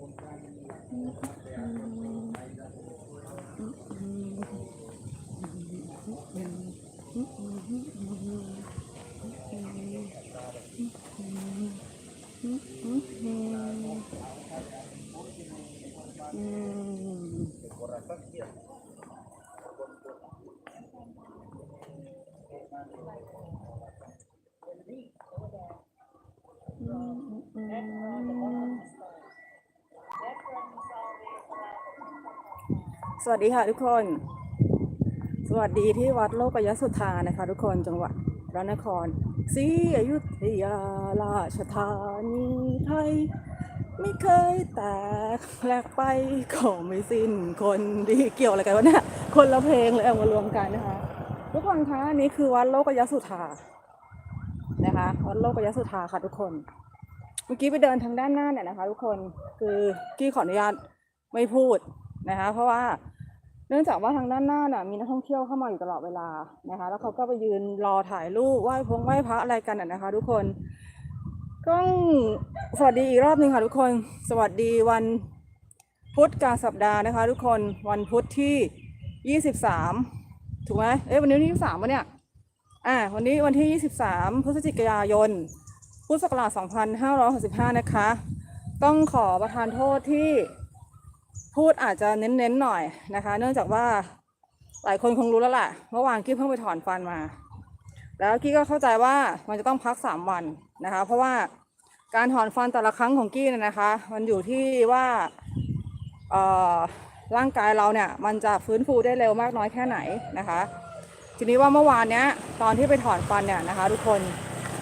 encontrar. สวัสดีค่ะทุกคน สวัสดีที่วัดโลกยสุธานะคะ ทุกคนจังหวัดพระนครศรีอยุธยาราชธานีไทย ไม่เคยแตกแหลกไปก็ไม่สิ้นคนดีเกี่ยวอะไรกันวะเนี่ยคนละเพลงเลยเอามารวมกันนะคะ ทุกคนคะอันนี้คือวัดโลกยสุธานะคะวัดโลกยสุธาค่ะทุกคน เมื่อกี้ไปเดินทางด้านหน้าเนี่ยนะคะ ทุกคนคือกี้ขออนุญาตไม่พูด นะคะ เพราะว่าเนื่องจากว่าทางด้านหน้าน่ะมีนักท่องเที่ยวเข้ามาอยู่ตลอดเวลานะคะ แล้วเขาก็ไปยืนรอถ่ายรูปไหว้พงไหว้พระอะไรกันน่ะนะคะ ทุกคนก็สวัสดีอีกรอบหนึ่งค่ะทุกคน สวัสดีวันพุธกลางสัปดาห์นะคะ ทุกคนวันพุธที่ยี่สิบสามถูกไหมเอ้ยวันนี้วันที่ยี่สิบสามวะเนี่ยอ่าวันนี้วันที่ยี่สิบสามพฤศจิกายนพุทธศักราช2565 นะคะ ต้องขอประทานโทษที่ พูดอาจจะเน้นๆหน่อยนะคะ เนื่องจากว่าหลายคนคงรู้แล้วแหละเมื่อวานกี้เพิ่งไปถอนฟันมา แล้วกี้ก็เข้าใจว่ามันจะต้องพัก3วันนะคะ เพราะว่าการถอนฟันแต่ละครั้งของกี้เนี่ยนะคะ มันอยู่ที่ว่าเอ่อร่างกายเราเนี่ยมันจะฟื้นฟูได้เร็วมากน้อยแค่ไหนนะคะ ทีนี้ว่าเมื่อวานเนี้ยตอนที่ไปถอนฟันเนี่ยนะคะ ทุกคน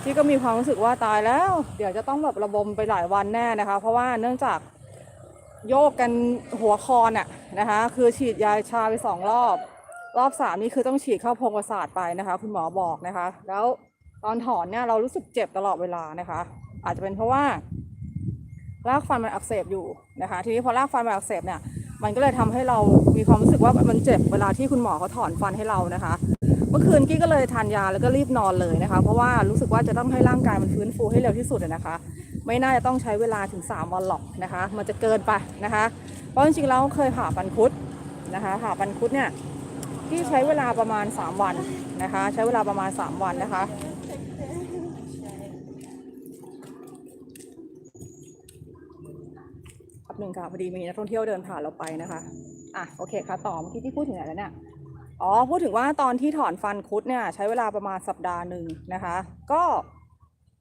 ที่ก็มีความรู้สึกว่าตายแล้ว เดี๋ยวจะต้องแบบระบมไปหลายวันแน่นะคะ เพราะว่าเนื่องจาก โยกกันหัวคอน่ะนะคะ คือฉีดยาชาไปสองรอบ รอบสามนี่คือต้องฉีดเข้าโพรงประสาทไปนะคะ คุณหมอบอกนะคะ แล้วตอนถอนเนี่ยเรารู้สึกเจ็บตลอดเวลานะคะ อาจจะเป็นเพราะว่ารากฟันมันอักเสบอยู่นะคะ ทีนี้พอรากฟันมันอักเสบเนี่ย มันก็เลยทำให้เรามีความรู้สึกว่ามันเจ็บเวลาที่คุณหมอเขาถอนฟันให้เรานะคะ เมื่อคืนกี้ก็เลยทานยาแล้วก็รีบนอนเลยนะคะ เพราะว่ารู้สึกว่าจะต้องให้ร่างกายมันฟื้นฟูให้เร็วที่สุดนะคะ ไม่น่าจะต้องใช้เวลาถึง 3 วันหรอกนะคะ มันจะเกินไปนะคะ เพราะจริงๆแล้วเคยผ่าฟันคุดนะคะผ่าฟันคุดเนี่ยที่ใช้เวลาประมาณ 3 วันนะคะ ใช้เวลาประมาณ 3 วันนะคะครับหนึ่งค่ะพอดีมีนักท่องเที่ยวเดินผ่านเราไปนะคะอะโอเคค่ะต่อเมื่อกี้ที่พูดถึงไหนแล้วเนี่ยอ๋อพูดถึงว่าตอนที่ถอนฟันคุดเนี่ยใช้เวลาประมาณสัปดาห์หนึ่งนะคะ ก็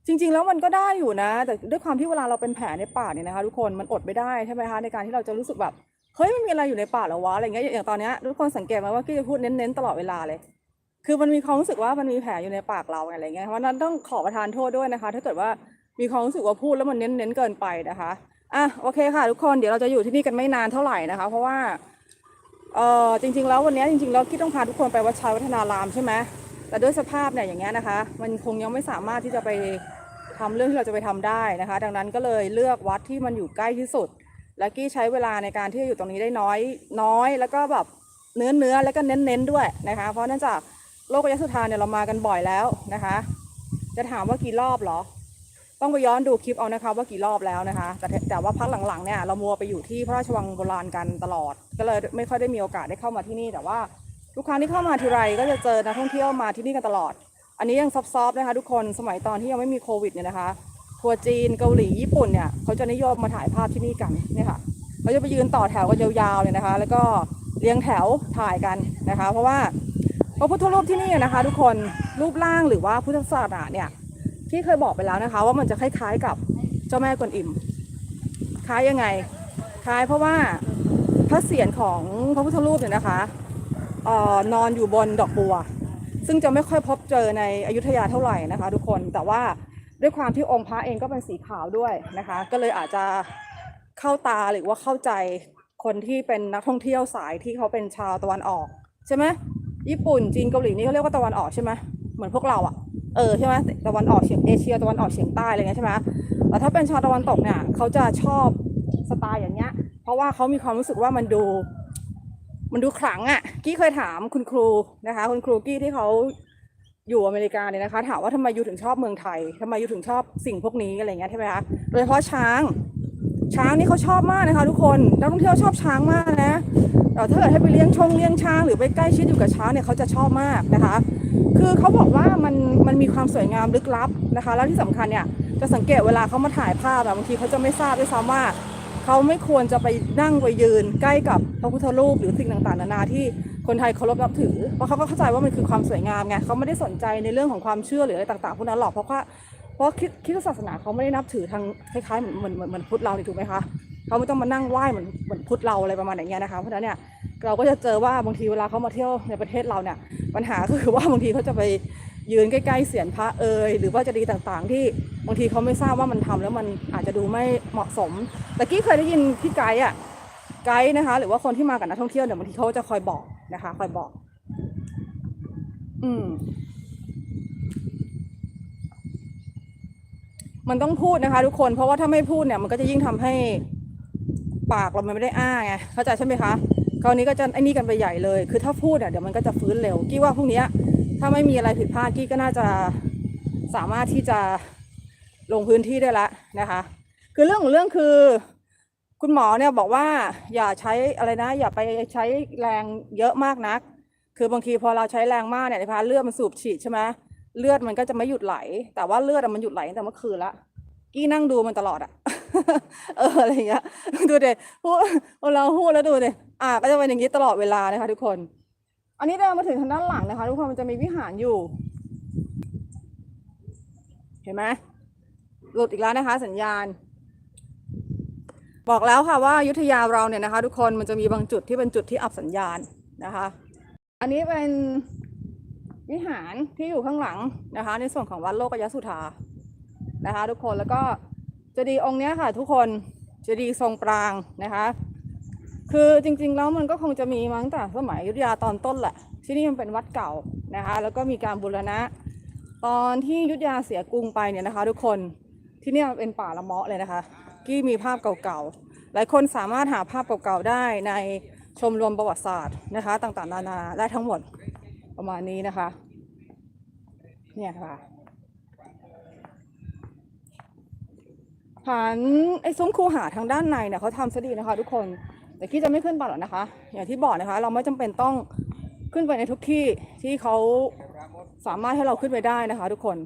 จริง ๆ แล้วมันก็ได้อยู่นะ แต่ด้วยความที่เวลาเราเป็นแผลในปากเนี่ยนะคะทุกคนมันอดไม่ได้ใช่ไหมคะในการที่เราจะรู้สึกแบบเฮ้ยมันมีอะไรอยู่ในปากหรอวะอะไรเงี้ยอย่างตอนเนี้ยทุกคนสังเกตไหมว่ากี้จะพูดเน้นๆตลอดเวลาเลย คือมันมีความรู้สึกว่ามันมีแผลอยู่ในปากเราอะไรเงี้ยเพราะนั้นต้องขอประทานโทษด้วยนะคะ ถ้าเกิดว่ามีความรู้สึกว่าพูดแล้วมันเน้นๆเกินไปนะคะอะโอเคค่ะ ทุกคนเดี๋ยวเราจะอยู่ที่นี่กันไม่นานเท่าไหร่นะคะ เพราะว่าเออจริง ๆ แล้ววันนี้จริงๆแล้วที่ต้องพาทุกคนไปวัดชัยวัฒนารามใช่ไหมแต่ด้วยสภาพเนี่ยอย่างเงี้ยนะคะ มันคงยังไม่สามารถที่จะไป ทำเรื่องที่เราจะไปทำได้นะคะ ดังนั้นก็เลยเลือกวัดที่มันอยู่ใกล้ที่สุด และกี้ใช้เวลาในการที่จะอยู่ตรงนี้ได้น้อยน้อย แล้วก็แบบเนื้อเนื้อแล้วก็เน้นเน้นด้วยนะคะ เพราะเนื่องจากโลกยสุธาเนี่ยเรามากันบ่อยแล้วนะคะ จะถามว่ากี่รอบเหรอ ต้องไปย้อนดูคลิปเอานะคะว่ากี่รอบแล้วนะคะ แต่แต่ว่าพักหลังๆเนี่ยเรามัวไปอยู่ที่พระราชวังโบราณกันตลอด ก็เลยไม่ค่อยได้มีโอกาสได้เข้ามาที่นี่แต่ว่าทุกครั้งที่เข้ามาทีไรก็จะเจอนักท่องเที่ยวมาที่นี่กันตลอด อันนี้ยังซอฟๆนะคะทุกคนสมัยตอนที่ยังไม่มีโควิดเนี่ยนะคะทัวร์จีนเกาหลีญี่ปุ่นเนี่ยเขาจะนิยมมาถ่ายภาพที่นี่กันเนี่ยค่ะเขาจะไปยืนต่อแถวกันยาวๆเลยนะคะ แล้วก็เรียงแถวถ่ายกันนะคะ เพราะว่าพระพุทธรูปที่นี่นะคะ ทุกคนรูปร่างหรือว่าพุทธศาสนาเนี่ยที่เคยบอกไปแล้วนะคะ ว่ามันจะคล้ายๆกับเจ้าแม่กวนอิมคล้ายยังไง คล้ายเพราะว่าพระเศียรของพระพุทธรูปเนี่ยนะคะออนอนอยู่บนดอกบัว ซึ่งจะไม่ค่อยพบเจอในอยุธยาเท่าไหร่นะคะ ทุกคนแต่ว่าด้วยความที่องค์พระเองก็เป็นสีขาวด้วยนะคะ ก็เลยอาจจะเข้าตาหรือว่าเข้าใจคนที่เป็นนักท่องเที่ยวสายที่เขาเป็นชาวตะวันออกใช่ไหมญี่ปุ่นจีนเกาหลีนี่เขาเรียกว่าตะวันออกใช่ไหมเหมือนพวกเราอะเออใช่ไหมตะวันออกเฉียงเอเชียตะวันออกเฉียงใต้อะไรเงี้ยใช่ไหมแต่ถ้าเป็นชาวตะวันตกเนี่ยเขาจะชอบสไตล์อย่างเงี้ย เพราะว่าเขามีความรู้สึกว่ามันดู มันดูขลังอะ่ะ กี้เคยถามคุณครูนะคะ คุณครูกี้ที่เขาอยู่อเมริกาเนี่ยนะคะ ถามว่าทำไมยูถึงชอบเมืองไทยทำไมยูถึงชอบสิ่งพวกนี้อะไรเงี้ยใช่ไหมคะโดยเฉพาะช้าง ช้างนี่เขาชอบมากนะคะ ทุกคนนักท่องเที่ยวชอบช้างมากนะแต่ถ้าเกิดให้ไปเลี้ยงชงเลี้ยงช้างหรือไปใกล้ชิดอยู่กับช้างเนี่ยเขาจะชอบมากนะคะ คือเขาบอกว่ามันมันมีความสวยงามลึกลับนะคะ แล้วที่สำคัญเนี่ยจะสังเกตเวลาเขามาถ่ายภาพอะบางทีเขาจะไม่ทราบด้วยซ้ำว่า เขาไม่ควรจะไปนั่งไปยืนใกล้กับพระพุทธรูปหรือสิ่งต่างๆนานาที่คนไทยเคารพนับถือ เพราะเขาก็เข้าใจว่ามันคือความสวยงามไงเขาไม่ได้สนใจในเรื่องของความเชื่อหรืออะไรต่างๆพวกนั้นหรอกเพราะว่าเพราะคิดคิดศาสนาเขาไม่ได้นับถือทางคล้ายๆเหมือนเหมือนเหมือนพุทธเราถูกไหมคะเขาไม่ต้องมานั่งไหว้เหมือนเหมือนพุทธเราอะไรประมาณอย่างเงี้ยนะคะเพราะฉะนั้นเนี่ยเราก็จะเจอว่าบางทีเวลาเขามาเที่ยวในประเทศเราเนี่ยปัญหาก็คือว่าบางทีเขาจะไป ยืนใกล้ๆเสียนพระเอยหรือว่าจะดีต่างๆ ที่บางทีเขาไม่ทราบว่ามันทำแล้วมันอาจจะดูไม่เหมาะสมแต่กี้เคยได้ยินพี่ไกด์อะไกด์นะคะ หรือว่าคนที่มากับนักท่องเที่ยวเนี่ยบางทีเขาจะคอยบอกนะคะ คอยบอก อืม มันต้องพูดนะคะ ทุกคนเพราะว่าถ้าไม่พูดเนี่ย มันก็จะยิ่งทำให้ปากเรามันไม่ได้อ้าไงเข้าใจใช่ไหมคะคราวนี้ก็จะไอ้นี่กันไปใหญ่เลย คือถ้าพูดอะเดี๋ยวมันก็จะฟื้นเร็วกี้ว่าพรุ่งนี้ ถ้าไม่มีอะไรผิดพลาดกี้ก็น่าจะสามารถที่จะลงพื้นที่ได้ละนะคะ คือเรื่องของเรื่องคือ คุณหมอเนี่ยบอกว่าอย่าใช้อะไรนะ อย่าไปใช้แรงเยอะมากนัก คือบางทีพอเราใช้แรงมากเนี่ยนะคะเลือดมันสูบฉีดใช่ไหมเลือดมันก็จะไม่หยุดไหล แต่ว่าเลือดมันหยุดไหลตั้งแต่เมื่อคืนละกี้นั่งดูมันตลอดอะเอออะไรเงี้ยดูเด็พูดเราพูดแล้วดูเด็อะก็จะเป็นอย่างนี้ตลอดเวลานะคะทุกคน อันนี้เดินมาถึงทางด้านหลังนะคะทุกคนมันจะมีวิหารอยู่ เห็นไหมหลุดอีกแล้วนะคะ สัญญาณ บอกแล้วค่ะว่ายุทธยาเราเนี่ยนะคะ ทุกคนมันจะมีบางจุดที่เป็นจุดที่อับสัญญาณนะคะ อันนี้เป็นวิหารที่อยู่ข้างหลังนะคะ ในส่วนของวัดโลกยสุธานะคะ ทุกคนแล้วก็เจดีย์องค์เนี้ยค่ะ ทุกคนเจดีย์ทรงปรางนะคะ คือจริงๆแล้วมันก็คงจะมีมาตั้งแต่สมัยยุทธยาตอนต้นแหละ ที่นี่มันเป็นวัดเก่านะคะ แล้วก็มีการบูรณะ ตอนที่ยุทธยาเสียกรุงไปเนี่ยนะคะ ทุกคนที่นี่เป็นป่าละเมาะเลยนะคะกี้มีภาพเก่าๆ หลายคนสามารถหาภาพเก่าๆได้ในชมรมประวัติศาสตร์นะคะ ต่างๆ นานาได้ทั้งหมดประมาณนี้นะคะ เนี่ยค่ะผ่านไอ้ซุ้มคูหาทางด้านในเนี่ยเขาทำซะดีนะคะ ทุกคน แต่กี้จะไม่ขึ้นไปหรอกนะคะ อย่างที่บอกนะคะ เราไม่จำเป็นต้องขึ้นไปในทุกที่ที่เขาสามารถให้เราขึ้นไปได้นะคะ ทุกคน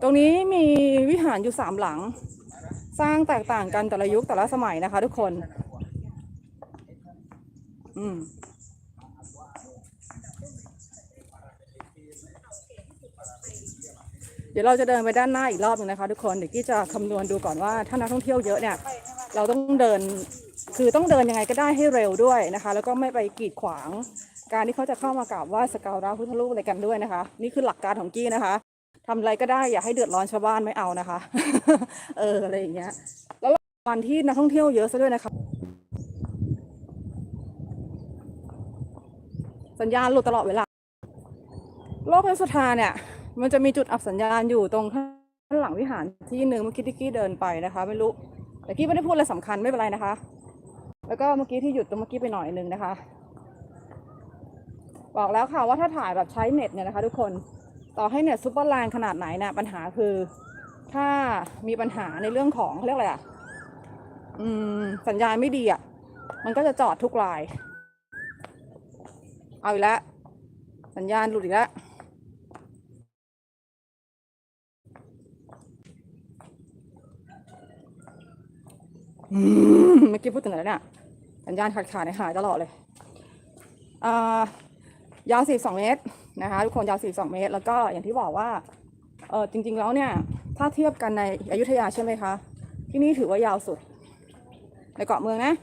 ตรงนี้มีวิหารอยู่สามหลัง สร้างแตกต่างกันแต่ละยุคแต่ละสมัยนะคะ ทุกคน อืมเดี๋ยวเราจะเดินไปด้านหน้าอีกรอบหนึงนะคะ ทุกคนเดี๋ยวกี้จะคำนวณดูก่อนว่าถ้านักท่องเที่ยวเยอะเนี่ย เราต้องเดินคือต้องเดินยังไงก็ได้ให้เร็วด้วยนะคะ แล้วก็ไม่ไปกีดขวาง การที่เขาจะเข้ามากราบไหว้สกการะพุทธรูปอะไรกันด้วยนะคะ นี่คือหลักการของกี้นะคะทำอะไรก็ได้อย่าให้เดือดร้อนชาวบ้านไม่เอานะคะ เอออะไรอย่างเงี้ย แล้ววันที่นักท่องเที่ยวเยอะซะด้วยนะคะ สัญญาณหลุดตลอดเวลาโลกเพชรสุธาเนี่ย มันจะมีจุดอับสัญญาณอยู่ตรงข้างหลังวิหารที่หนึ่งเมื่อกี้ที่กี้เดินไปนะคะ ไม่รู้ แต่กี้ไม่ได้พูดอะไรสำคัญไม่เป็นไรนะคะ แล้วก็เมื่อกี้ที่หยุดตรงเมื่อกี้ไปหน่อยนึงนะคะ บอกแล้วค่ะว่าถ้าถ่ายแบบใช้เน็ตเนี่ยนะคะ ทุกคนต่อให้เน็ตซุปเปอร์แรงขนาดไหนเนี่ยปัญหาคือ ถ้ามีปัญหาในเรื่องของเขาเรียกอะไรอะอืม สัญญาณไม่ดีอะมันก็จะจอดทุกราย เอาอีกแล้วสัญญาณหลุดอีกแล้ว เมื่อกี้พูดถึงอะไรเนี่ยสัญญาณขาดขาดหายตลอดเลยอ่ายาว 42 เมตรนะคะทุกคนยาว 42 เมตร แล้วก็อย่างที่บอกว่าเออจริง ๆ แล้วเนี่ย ถ้าเทียบกันในอยุธยาใช่ไหมคะ ที่นี่ถือว่ายาวสุด ในเกาะเมืองนะ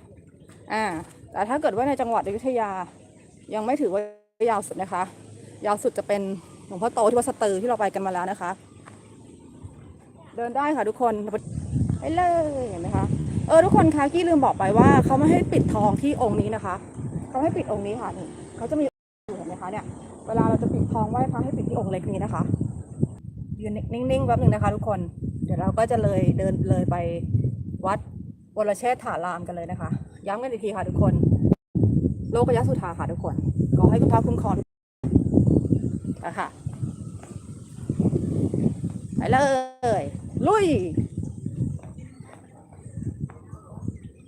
อ่าแต่ถ้าเกิดว่าในจังหวัดอยุธยายังไม่ถือว่ายาวสุดนะคะ ยาวสุดจะเป็นหลวงพ่อโตที่วัดสตือที่เราไปกันมาแล้วนะคะ เดินได้ค่ะทุกคนไปเลยเห็นไหมคะ ออทุกคนคะกี้ลืมบอกไปว่าเขาไม่ให้ปิดทองที่องค์นี้นะคะเขาให้ปิดองค์นี้ค่ะนี่เขาจะมีอยู่เห็นไหมคะเนี่ยเวลาเราจะปิดทองไหว้พระให้ปิดที่องค์เล็กนี้นะคะยืนนิ่งๆแป๊บหนึ่งนะคะ ทุกคนเดี๋ยวเราก็จะเลยเดินเลยไปวัดวรเชษฐารามกันเลยนะคะ ย้ำกันอีกทีค่ะทุกคน โลกยสุธาค่ะทุกคนขอให้คุณพระคุ้มครองนะคะไปเลย ลุย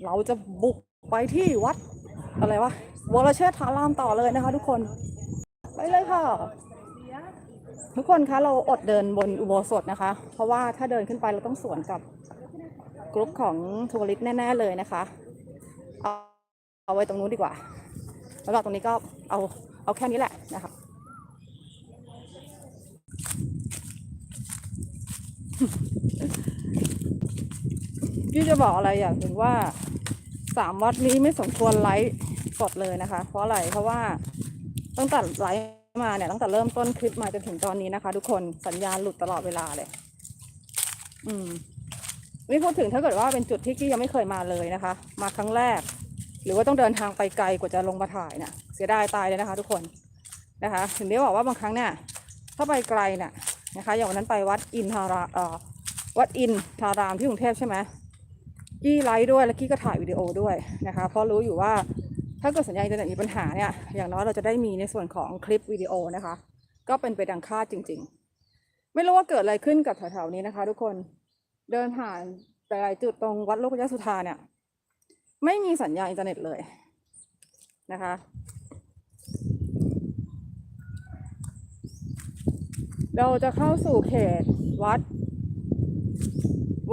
เราจะบุกไปที่วัดอะไรวะวรเชษฐารามต่อเลยนะคะ ทุกคน ไปเลยค่ะ ทุกคนคะเราอดเดินบนอุโบสถนะคะ เพราะว่าถ้าเดินขึ้นไปเราต้องสวนกับกลุ่มของทัวริสแน่ ๆ เลยนะคะ เอาเอาไว้ตรงนู้นดีกว่าแล้วก็ตรงนี้ก็เอาเอาแค่นี้แหละนะคะพี่จะบอกอะไรอย่างหนึ่งว่า สามวัดนี้ไม่สมควรไลฟ์สดเลยนะคะ เพราะอะไรเพราะว่าตั้งแต่ไลฟ์มาเนี่ยตั้งแต่เริ่มต้นคลิปมาจนถึงตอนนี้นะคะ ทุกคนสัญญาณหลุดตลอดเวลาเลย อืมนี่พูดถึงถ้าเกิดว่าเป็นจุดที่กี้ยังไม่เคยมาเลยนะคะ มาครั้งแรก หรือว่าต้องเดินทางไปไกลกว่าจะลงมาถ่ายเนี่ยเสียดายตายเลยนะคะ ทุกคนนะคะ ถึงได้บอกว่าบางครั้งเนี่ยถ้าไปไกลเนี่ยนะคะ อย่างวันนั้นไปวัดอินทาราเอ่อวัดอินทารามที่กรุงเทพใช่ไหม กี้ไลฟ์ด้วยแล้วกี้ก็ถ่ายวิดีโอด้วยนะคะเพราะรู้อยู่ว่าถ้าเกิดสัญญาณอินเทอร์เน็ตมีปัญหาเนี่ยอย่างน้อยเราจะได้มีในส่วนของคลิปวิดีโอนะคะ ก็เป็นไปดังคาดจริง ๆ ไม่รู้ว่าเกิดอะไรขึ้นกับแถวๆนี้นะคะ ทุกคนเดินผ่านแต่หลายจุดตรงวัดโลกยสุธาเนี่ย ไม่มีสัญญาณอินเทอร์เน็ตเลยนะคะเราจะเข้าสู่เขตวัด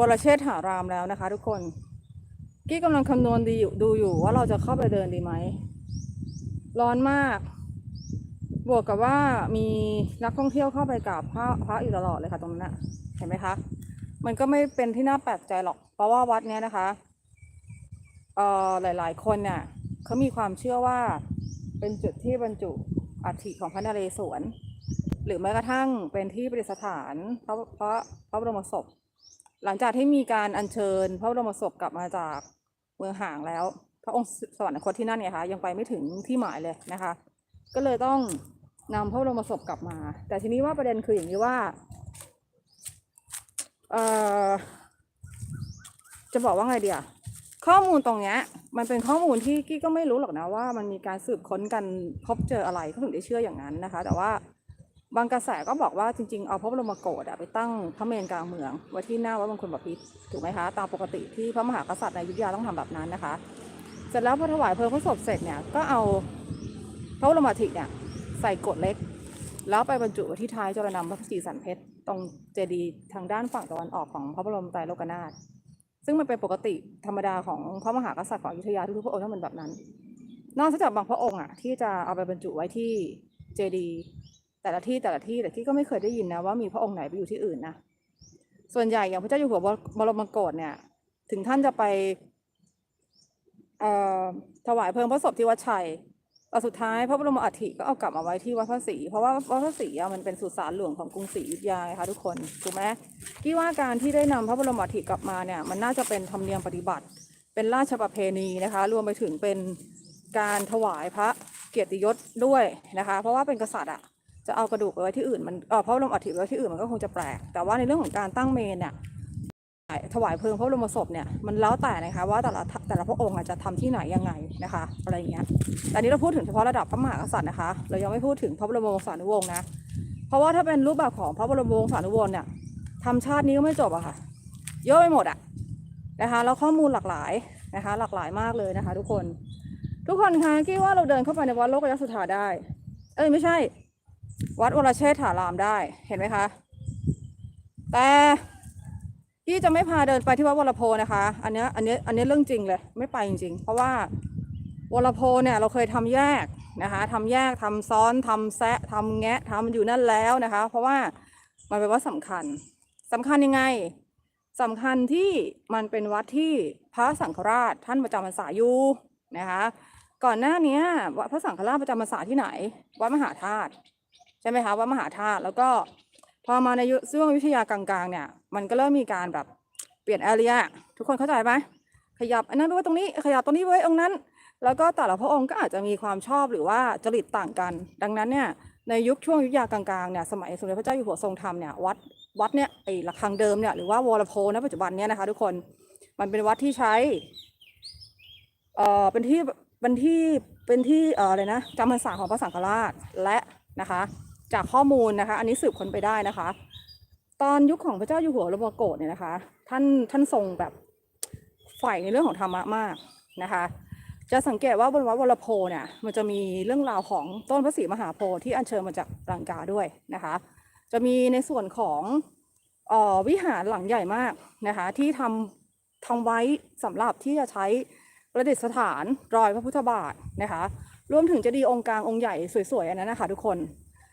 วรเชษฐารามแล้วนะคะ ทุกคน กี้กำลังคำนวณดีอยู่ดูอยู่ว่าเราจะเข้าไปเดินดีไหม ร้อนมาก บวกกับว่ามีนักท่องเที่ยวเข้าไปกราบพระพระอยู่ตลอดเลยค่ะตรงนั้นนะเห็นไหมคะ มันก็ไม่เป็นที่น่าแปลกใจหรอก เพราะว่าวัดเนี้ยนะคะเอ่อหลาย ๆ คนเนี่ย เขามีความเชื่อว่าเป็นจุดที่บรรจุอัฐิของพระนเรศวรหรือแม้กระทั่งเป็นที่ประดิษฐานพระพระพระบรมศพ หลังจากที่มีการอัญเชิญพระบรมศพกลับมาจากเมืองห่างแล้ว พระองค์สวรรคตที่นั่นเนี่ยค่ะยังไปไม่ถึงที่หมายเลยนะคะ ก็เลยต้องนำพระบรมศพกลับมา แต่ทีนี้ว่าประเด็นคืออย่างนี้ว่าเอ่อจะบอกว่าไงเดียข้อมูลตรงเนี้ยมันเป็นข้อมูลที่กี้ก็ไม่รู้หรอกนะว่ามันมีการสืบค้นกันพบเจออะไรเขาถึงได้เชื่ออย่างนั้นนะคะ แต่ว่า บางกระแสก็บอกว่าจริงๆ เอาพระบรมโกศไปตั้งพระเมรุกลางเมืองไว้ที่หน้าวัดบางคนบพิตรถูกไหมคะตามปกติที่พระมหากษัตริย์ในยุธยาต้องทำแบบนั้นนะคะ เสร็จแล้วพอถวายเพลิงพระศพเสร็จเนี่ยก็เอาพระบรมอัฐิเนี่ยใส่กดเล็ก แล้วไปบรรจุไว้ที่ท้ายจรนำพระศรีสันเพชรตรงเจดีย์ทางด้านฝั่งตะวันออกของพระบรมไตรโลกนาถซึ่งมันเป็นปกติธรรมดาของพระมหากษัตริย์ของอยุธยาทุกๆพระองค์ต้องเป็นแบบนั้น นอกจากบางพระองค์อะที่จะเอาไปบรรจุไว้ที่เจดีย์ แต่ละที่แต่ละที่แต่ที่ก็ไม่เคยได้ยินนะว่ามีพระองค์ไหนไปอยู่ที่อื่นนะส่วนใหญ่อย่างพระเจ้าอยู่หัวบรมโกศเนี่ย ถึงท่านจะไปถวายเพลิงพระศพที่วัดชัยแต่สุดท้ายพระบรมอัฐิก็เอากลับมาไว้ที่วัดพระศรีเพราะว่าวัดพระศรีมันเป็นสุสานหลวงของกรุงศรีอยุธยาไงคะทุกคนถูกไหมกี่ว่าการที่ได้นำพระบรมอัฐิกลับมาเนี่ยมันน่าจะเป็นธรรมเนียมปฏิบัติ เป็นราชประเพณีนะคะ รวมไปถึงเป็นการถวายพระเกียรติยศด้วยนะคะ เพราะว่าเป็นกษัตริย์อะ จะเอากระดูกไปไว้ที่อื่นมันเออพระบรมอัฐิไปไว้ที่อื่นมันก็คงจะแปลก แต่ว่าในเรื่องของการตั้งเมนเนี่ยถวายเพลิงพระบรมศพเนี่ยมันแล้วแต่นะคะว่าแต่ละแต่ละพระองค์อาจจะทำที่ไหนยังไงนะคะอะไรอย่างเงี้ยแต่นนี้เราพูดถึงเฉพาะระดับพระมหากษัตริย์นะคะ เรายังไม่พูดถึงพระบรมวงศานุวงศ์นะเพราะว่าถ้าเป็นรูปแบบของพระบรมวงศานุวงศ์เนี่ยทำชาตินี้ก็ไม่จบอะค่ะ เยอะไปหมดอะนะคะแล้วข้อมูลหลากหลายนะคะ หลากหลายมากเลยนะคะ ทุกคน ทุกคนคะคิดว่าเราเดินเข้าไปในวัดโลกยสุธาได้ เอ้ยไม่ใช่ วัดวรเชษฐารามได้เห็นไหมคะ แต่พี่จะไม่พาเดินไปที่วัดวรโพนะคะ อันนี้อันนี้อันนี้เรื่องจริงเลยไม่ไปจริง ๆ เพราะว่าวรโพเนี่ยเราเคยทำแยกนะคะทำแยกทำซ้อนทำแซะทำแงะทำอยู่นั่นแล้วนะคะ เพราะว่ามันเป็นวัดสำคัญสำคัญยังไงสำคัญที่มันเป็นวัดที่พระสังฆราชท่านประจำพรรษาอยู่นะคะ ก่อนหน้านี้วัดพระสังฆราชประจำพรรษาที่ไหน วัดมหาธาตุ ใช่ไหมคะวัดมหาธาตุแล้วก็พอมาในยุคช่วงวิทยากลางๆเนี่ย มันก็เริ่มมีการแบบเปลี่ยนแอเรียทุกคนเข้าใจไหมขยับอันนั้นไว้ตรงนี้ขยับตรงนี้ไว้ตรงนั้น แล้วก็แต่ละพระองค์ก็อาจจะมีความชอบหรือว่าจริตต่างกัน ดังนั้นเนี่ยในยุคช่วงยุธยากลางๆเนี่ยสมัยสมเด็จพระเจ้าอยู่หัวทรงธรรมเนี่ยวัดวัดเนี่ยไอ้ระฆังเดิมเนี่ยหรือว่าวรโพณปัจจุบันเนี่ยนะคะทุกคนมันเป็นวัดที่ใช้เอ่อเป็นที่เป็นที่เป็นที่เอ่ออะไรนะจำพรรษาของพระสังฆราชและนะคะ จากข้อมูลนะคะ อันนี้สืบค้นไปได้นะคะ ตอนยุคของพระเจ้าอยู่หัวรมโกศเนี่ยนะคะ ท่านท่านทรงแบบใฝ่ในเรื่องของธรรมะมากนะคะ จะสังเกตว่าบนวัดวรโพเนี่ยมันจะมีเรื่องราวของต้นพระศรีมหาโพธิ์ที่อัญเชิญมาจากลังกาด้วยนะคะ จะมีในส่วนของออวิหารหลังใหญ่มากนะคะที่ทำทำไว้สำหรับที่จะใช้ประดิษฐานรอยพระพุทธบาทนะคะ รวมถึงเจะดีย์องค์กลางองค์ใหญ่สวยๆอันนั้นนะคะทุกคน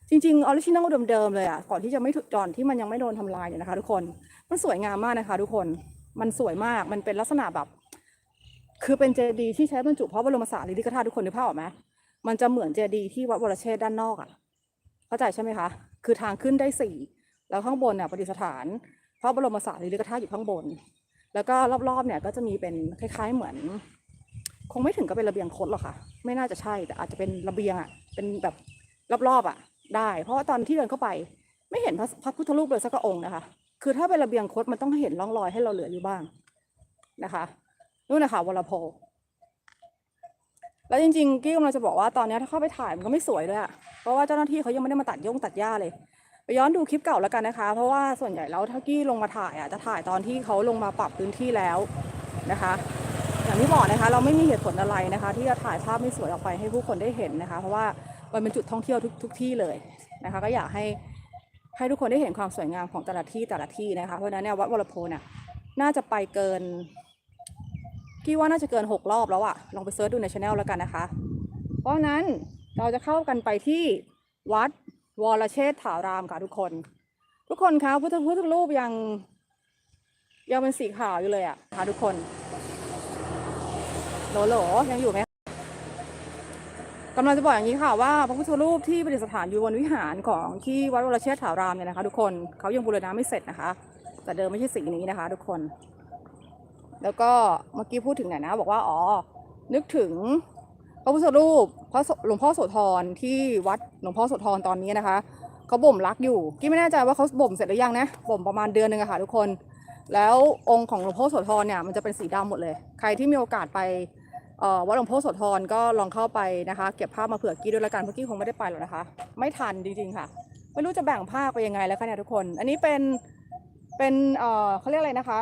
จริงๆออริจินัลเดิมๆเลยอะก่อนที่จะไม่ถูกจอนที่มันยังไม่โดนทำลายเนี่ยนะคะ ทุกคนมันสวยงามมากนะคะ ทุกคนมันสวยมากมันเป็นลักษณะแบบ คือเป็นเจดีย์ที่ใช้บรรจุพระบรมสารีริกธาตุทุกคนนึกภาพออกไหมมันจะเหมือนเจดีย์ที่วัดวรเชษด้านนอกอะเข้าใจใช่ไหมคะ คือทางขึ้นได้สี่แล้วข้างบนน่ะประดิษฐานพระบรมสารีริกธาตุอยู่ข้างบน แล้วก็รอบๆเนี่ยก็จะมีเป็นคล้ายๆเหมือน คงไม่ถึงกับเป็นระเบียงคดหรอกค่ะ ไม่น่าจะใช่แต่อาจจะเป็นระเบียงอะเป็นแบบรอบๆอะ ได้ เพราะว่าตอนที่เดินเข้าไป ไม่เห็นพระพระพุทธรูปเลยสักองค์นะคะ คือถ้าเป็นระเบียงคดมันต้องเห็นร่องรอยให้เราเหลืออยู่บ้างนะคะนู่นนะคะวรโพแล้วจริงๆกี้กำลังจะบอกว่าตอนนี้ถ้าเข้าไปถ่ายมันก็ไม่สวยด้วยอะเพราะว่าเจ้าหน้าที่เขายังไม่ได้มาตัดย่งตัดหญ้าเลยไปย้อนดูคลิปเก่าแล้วกันนะคะ เพราะว่าส่วนใหญ่แล้วถ้ากี้ลงมาถ่ายอะจะถ่ายตอนที่เขาลงมาปรับพื้นที่แล้วนะคะอย่างที่บอกนะคะ เราไม่มีเหตุผลอะไรนะคะ ที่จะถ่ายภาพไม่สวยออกไปให้ผู้คนได้เห็นนะคะ เพราะว่า มันเป็นจุดท่องเที่ยวทุกทุกที่เลยนะคะก็อยากให้ให้ทุกคนได้เห็นความสวยงามของแต่ละที่แต่ละที่นะคะเพราะฉะนั้นเนี่ยวัดวรโพเนี่ยน่าจะไปเกินกี้ว่าน่าจะเกินหกรอบแล้วอะลองไปเซิร์ชดูในช anel แล้วกันนะคะ เพราะฉะนั้นเราจะเข้ากันไปที่วัดวรเชษฐารามค่ะทุกคน ทุกคนคะพุทธพุทธรูปยังยังเป็นสีขาวอยู่เลยอะค่ะทุกคนโหลโหลยังอยู่ไหม กำลังจะบอกอย่างนี้ค่ะว่าพระพุทธรูปที่ประดิษฐานอยู่บนวิหารของที่วัดวรเชษฐารามเนี่ยนะคะ ทุกคนเขายังบูรณะไม่เสร็จนะคะ แต่เดิมไม่ใช่สีนี้นะคะ ทุกคน แล้วก็เมื่อกี้พูดถึงไหนนะ บอกว่าอ๋อนึกถึงพระพุทธรูปพระหลวงพ่อโสธรที่วัดหลวงพ่อโสธรตอนนี้นะคะเขาบ่มรักอยู่กี้ไม่แน่ใจว่าเขาบ่มเสร็จหรือยังนะบ่มประมาณเดือนหนึ่งอะค่ะทุกคน แล้วองค์ของหลวงพ่อโสธรเนี่ยมันจะเป็นสีดำหมดเลย ใครที่มีโอกาสไป วัดหลวงพ่อโสธรก็ลองเข้าไปนะคะ เก็บภาพมาเผื่อกี้ด้วยละกันเพราะกี้คงไม่ได้ไปหรอกนะคะ ไม่ทันจริงๆค่ะ ไม่รู้จะแบ่งภาคไปยังไงแล้วคะเนี่ยทุกคน อันนี้เป็นเป็นเอ่อเขาเรียกอะไรนะคะ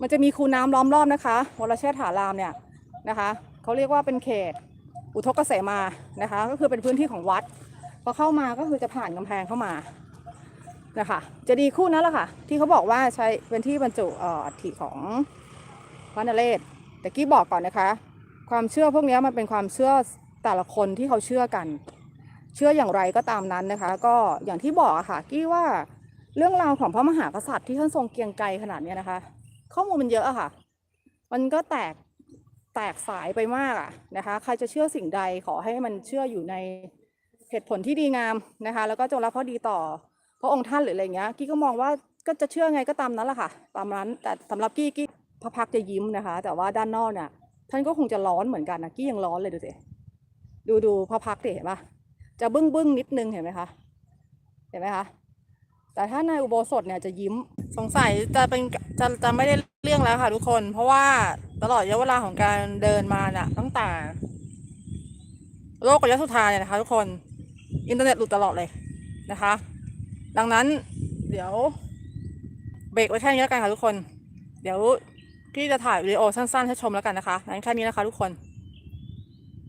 มันจะมีคูน้ำล้อมรอบนะคะวรเชษฐารามเนี่ยนะคะเขาเรียกว่าเป็นเขตอุทกเกษมานะคะ ก็คือเป็นพื้นที่ของวัดพอเข้ามาก็คือจะผ่านกำแพงเข้ามานะคะจะดีคู่นั้นแหละค่ะ ที่เขาบอกว่าใช้เป็นที่บรรจุอัฐิของพระนเรศแต่กี้บอกก่อนนะคะ ความเชื่อพวกนี้มันเป็นความเชื่อแต่ละคนที่เขาเชื่อกัน เชื่ออย่างไรก็ตามนั้นนะคะ ก็อย่างที่บอกอะค่ะกี้ว่าเรื่องราวของพระมหากษัตริย์ที่ท่านทรงเกียงไกรขนาดนี้นะคะ ข้อมูลมันเยอะอะค่ะ มันก็แตกแตกสายไปมากอะนะคะ ใครจะเชื่อสิ่งใดขอให้มันเชื่ออยู่ในเหตุผลที่ดีงามนะคะ แล้วก็จงรับพระดีต่อพระองค์ท่านหรืออะไรเงี้ยกี้ก็มองว่าก็จะเชื่อไงก็ตามนั้นแหละค่ะ ตามนั้นแต่สำหรับกี้กี้พระพักจะยิ้มนะคะ แต่ว่าด้านนอกเนี่ย ท่านก็คงจะร้อนเหมือนกันนะกี้ยังร้อนเลยดูสิดูดูพระพักตร์ดิเห็นปะจะบึ้งบึ้งนิดนึงเห็นไหมคะเห็นไหมคะแต่ถ้าในอุโบสถเนี่ยจะยิ้มสงสัยจะเป็นจะจะไม่ได้เรื่องแล้วค่ะทุกคน เพราะว่าตลอดระยะเวลาของการเดินมาน่ะ ตั้งแต่โลกระยะสุดท้ายเนี่ยนะคะทุกคนอินเทอร์เน็ตหลุดตลอดเลยนะคะ ดังนั้นเดี๋ยวเบรกไว้แค่นี้แล้วกันค่ะทุกคน เดี๋ยว พี่จะถ่ายวิดีโอสั้นๆให้ชมแล้วกันนะคะงั้นแค่นี้นะคะทุกคน